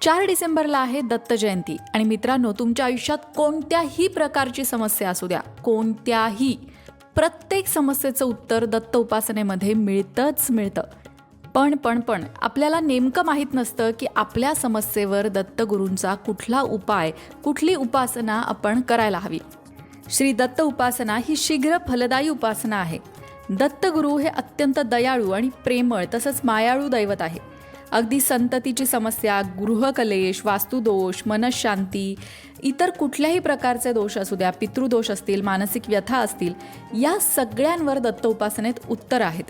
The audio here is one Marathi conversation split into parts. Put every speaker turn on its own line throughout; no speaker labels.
चार डिसेंबरला आहे दत्त जयंती. आणि मित्रांनो तुमच्या आयुष्यात कोणत्याही प्रकारची समस्या असू द्या. कोणत्याही. प्रत्येक समस्येचं उत्तर दत्त उपासनेमध्ये मिळतंच मिळतं. पण पण पण आपल्याला नेमकं माहीत नसतं की आपल्या समस्येवर दत्तगुरूंचा कुठला उपाय कुठली उपासना आपण करायला हवी. श्री दत्त उपासना ही शीघ्र फलदायी उपासना आहे. दत्तगुरू हे अत्यंत दयाळू आणि प्रेमळ तसंच मायाळू दैवत आहे. अगदी संततीची समस्या गृहकलेश वास्तुदोष मनशांती इतर कुठल्याही प्रकारचे दोष असू द्या पितृदोष असतील मानसिक व्यथा असतील या सगळ्यांवर दत्त उपासनेत उत्तर आहेत.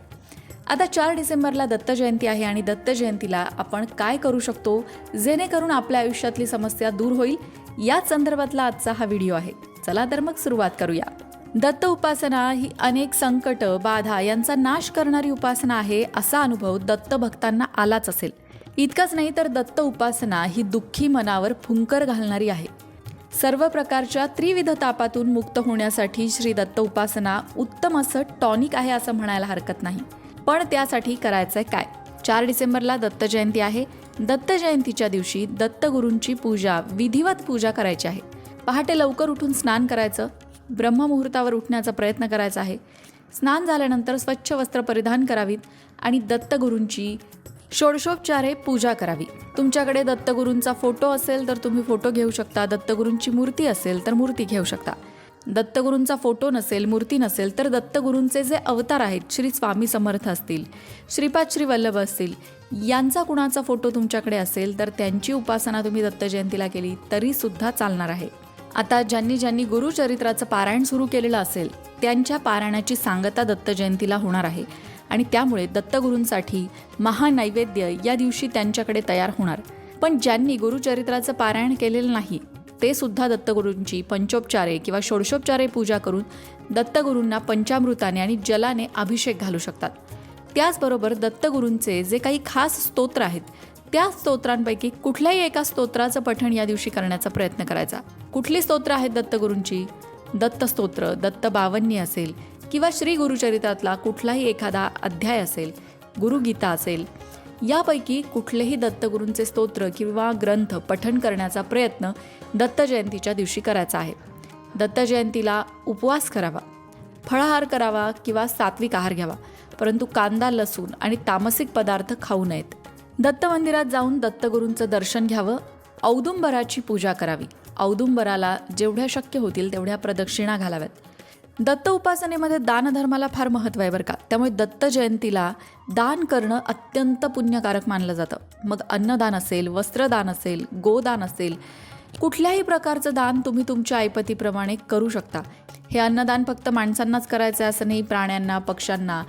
आता चार डिसेंबरला दत्त जयंती आहे आणि दत्त जयंतीला आपण काय करू शकतो जेणेकरून आपल्या आयुष्यातली समस्या दूर होईल याच संदर्भातला आजचा हा व्हिडिओ आहे. चला तर मग सुरुवात करूया. दत्त उपासना ही अनेक संकट बाधा यांचा नाश करणारी उपासना आहे असा अनुभव दत्त भक्तांना आलाच असेल. इतकंच नाही तर दत्त उपासना ही दुःखी मनावर फुंकर घालणारी आहे. सर्व प्रकारच्या त्रिविध तापातून मुक्त होण्यासाठी श्री दत्त उपासना उत्तम असं टॉनिक आहे असं म्हणायला हरकत नाही. पण त्यासाठी करायचंय काय? चार डिसेंबरला दत्त जयंती आहे. दत्त जयंतीच्या दिवशी दत्तगुरूंची पूजा विधिवत पूजा करायची आहे. पहाटे लवकर उठून स्नान करायचं. ब्रह्ममुहूर्तावर उठण्याचा प्रयत्न करायचा आहे. स्नान झाल्यानंतर स्वच्छ वस्त्र परिधान करावीत आणि दत्तगुरूंची षोडशोपचारे पूजा करावी. तुमच्याकडे दत्तगुरूंचा फोटो असेल तर तुम्ही फोटो घेऊ शकता. दत्तगुरूंची मूर्ती असेल तर मूर्ती घेऊ शकता. दत्तगुरूंचा फोटो नसेल मूर्ती नसेल तर दत्तगुरूंचे जे अवतार आहेत श्री स्वामी समर्थ असतील श्रीपाद श्री वल्लभ असतील यांचा कुणाचा फोटो तुमच्याकडे असेल तर त्यांची उपासना तुम्ही दत्त जयंतीला केली तरीसुद्धा चालणार आहे. आता ज्यांनी ज्यांनी गुरुचरित्राचं पारायण सुरू केलेलं असेल त्यांच्या पारायणाची सांगता दत्त जयंतीला होणार आहे. आणि त्यामुळे दत्तगुरूंसाठी महानैवेद्य या दिवशी त्यांच्याकडे तयार होणार. पण ज्यांनी गुरुचरित्राचं पारायण केलेलं नाही ते सुद्धा दत्तगुरूंची पंचोपचारे किंवा षोडशोपचारे पूजा करून दत्तगुरूंना पंचामृताने आणि जलाने अभिषेक घालू शकतात. त्याचबरोबर दत्तगुरूंचे जे काही खास स्तोत्र आहेत त्या स्तोत्रांपैकी कुठल्याही एका स्तोत्राचं पठण या दिवशी करण्याचा प्रयत्न करायचा. कुठली स्तोत्र आहेत दत्तगुरूंची? दत्त स्तोत्र दत्त बावन्नी असेल किंवा श्री गुरुचरित्रातला कुठलाही एखादा अध्याय असेल गुरुगीता असेल यापैकी कुठलेही दत्तगुरूंचे स्तोत्र किंवा ग्रंथ पठण करण्याचा प्रयत्न दत्त जयंतीच्या दिवशी करायचा आहे. दत्त जयंतीला उपवास करावा फळाहार करावा किंवा सात्विक आहार घ्यावा परंतु कांदा लसूण आणि तामसिक पदार्थ खाऊ नयेत. दत्त मंदिरात जाऊन दत्तगुरूंचं दर्शन घ्यावं औदुंबराची पूजा करावी. औदुंबराला जेवढ्या शक्य होतील तेवढ्या प्रदक्षिणा घालाव्यात. दत्त उपासनेमध्ये दानधर्माला फार महत्त्व आहे बरं का. त्यामुळे दत्त जयंतीला दान करणं अत्यंत पुण्यकारक मानलं जातं. मग अन्नदान असेल वस्त्रदान असेल गोदान असेल कुठल्याही प्रकारचं दान तुम्ही तुमच्या ऐपतीप्रमाणे करू शकता. हे अन्नदान फक्त माणसांनाच करायचं आहे असं नाही प्राण्यांना पक्ष्यांना.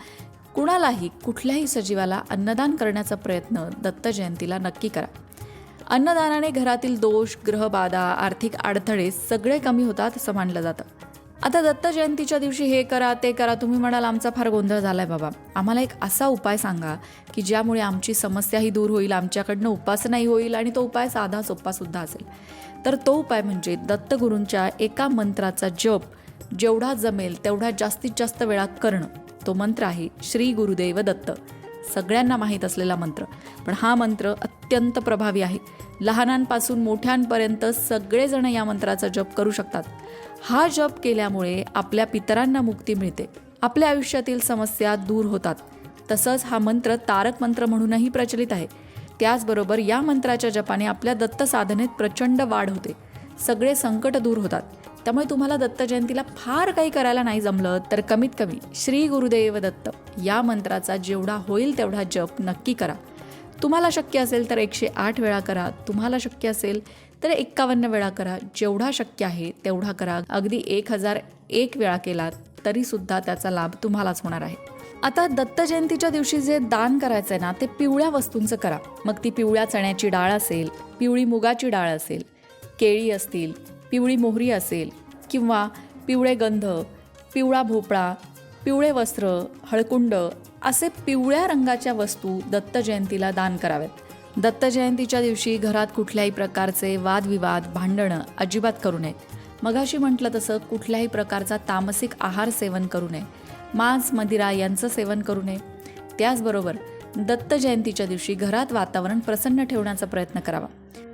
कुणालाही कुठल्याही सजीवाला अन्नदान करण्याचा प्रयत्न दत्त जयंतीला नक्की करा. अन्नदानाने घरातील दोष ग्रहबाधा आर्थिक अडथळे सगळे कमी होतात असं मानलं जातं. आता दत्त जयंतीच्या दिवशी हे करा ते करा तुम्ही म्हणाल आमचा फार गोंधळ झाला आहे बाबा. आम्हाला एक असा उपाय सांगा की ज्यामुळे आमची समस्याही दूर होईल आमच्याकडनं उपासनाही होईल आणि तो उपाय साधा सोपा सुद्धा असेल. तर तो उपाय म्हणजे दत्तगुरूंच्या एका मंत्राचा जप. जेवढा जमेल तेवढा जास्तीत जास्त वेळा करणं. तो मंत्र आहे श्री गुरुदेव दत्त. सगळ्यांना माहीत असलेला मंत्र. पण हा मंत्र अत्यंत प्रभावी आहे. लहानांपासून मोठ्यांपर्यंत सगळेजण या मंत्राचा जप करू शकतात. हा जप केल्यामुळे आपल्या पितरांना मुक्ती मिळते. आपल्या आयुष्यातील समस्या दूर होतात. तसंच हा मंत्र तारक मंत्र म्हणूनही प्रचलित आहे. त्याचबरोबर या मंत्राच्या जपाने आपल्या दत्त साधनेत प्रचंड वाढ होते. सगळे संकट दूर होतात. त्यामुळे तुम्हाला दत्त जयंतीला फार काही करायला नाही जमलं तर कमीत कमी श्री गुरुदेव दत्त या मंत्राचा जेवढा होईल तेवढा जप नक्की करा. तुम्हाला शक्य असेल तर एकशे आठ वेळा करा तुम्हाला शक्य असेल तर एक्कावन्न वेळा करा जेवढा शक्य आहे तेवढा करा. अगदी एक हजार एक वेळा केलात तरीसुद्धा त्याचा लाभ तुम्हालाच होणार आहे. आता दत्त जयंतीच्या दिवशी जे दान करायचं आहे ना ते पिवळ्या वस्तूंचं करा. मग ती पिवळ्या चण्याची डाळ असेल पिवळी मुगाची डाळ असेल केळी असतील पिवळी मोहरी असेल किंवा पिवळे गंध पिवळा भोपळा पिवळे वस्त्र हळकुंड असे पिवळ्या रंगाच्या वस्तू दत्त जयंतीला दान कराव्यात दत्त जयंतीच्या दिवशी घरात कुठल्याही प्रकारचे वादविवाद भांडणं अजिबात करू नये. मगाशी म्हटलं तसं कुठल्याही प्रकारचा तामसिक आहार सेवन करू नये. मांस मदिरा यांचं सेवन करू नये. त्याचबरोबर दत्त जयंतीच्या दिवशी घरात वातावरण प्रसन्न ठेवण्याचा प्रयत्न करावा.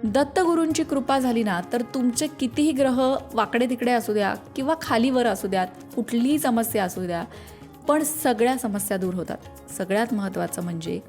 दत्तगुरूंची कृपा झाली ना तर तुमचे कितीही ग्रह वाकडे तिकडे असू द्या किंवा खालीवर असू द्यात कुठलीही समस्या असू द्या पण सगळ्या समस्या दूर होतात. सगळ्यात महत्त्वाचं म्हणजे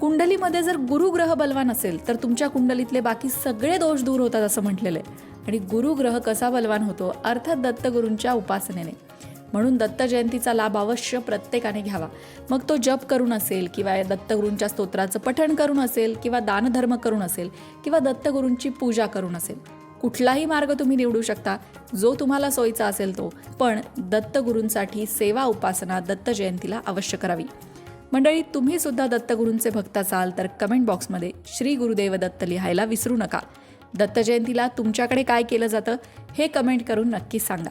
कुंडलीमध्ये जर गुरुग्रह बलवान असेल तर तुमच्या कुंडलीतले बाकी सगळे दोष दूर होतात असं म्हटलेलं आहे. आणि गुरुग्रह कसा बलवान होतो? अर्थात दत्तगुरूंच्या उपासनेने. म्हणून दत्त जयंतीचा लाभ अवश्य प्रत्येकाने घ्यावा. मग तो जप करून असेल किंवा दत्तगुरूंच्या स्तोत्राचं पठण करून असेल किंवा दानधर्म करून असेल किंवा दत्तगुरूंची पूजा करून असेल. कुठलाही मार्ग तुम्ही निवडू शकता. जो तुम्हाला सोयीचा असेल तो. पण दत्तगुरूंसाठी सेवा उपासना दत्त जयंतीला अवश्य करावी. मंडळी तुम्ही सुद्धा दत्तगुरूंचे भक्त असाल तर कमेंट बॉक्समध्ये श्री गुरुदेव दत्त लिहायला विसरू नका. दत्त जयंतीला तुमच्याकडे काय केलं जातं हे कमेंट करून नक्की सांगा.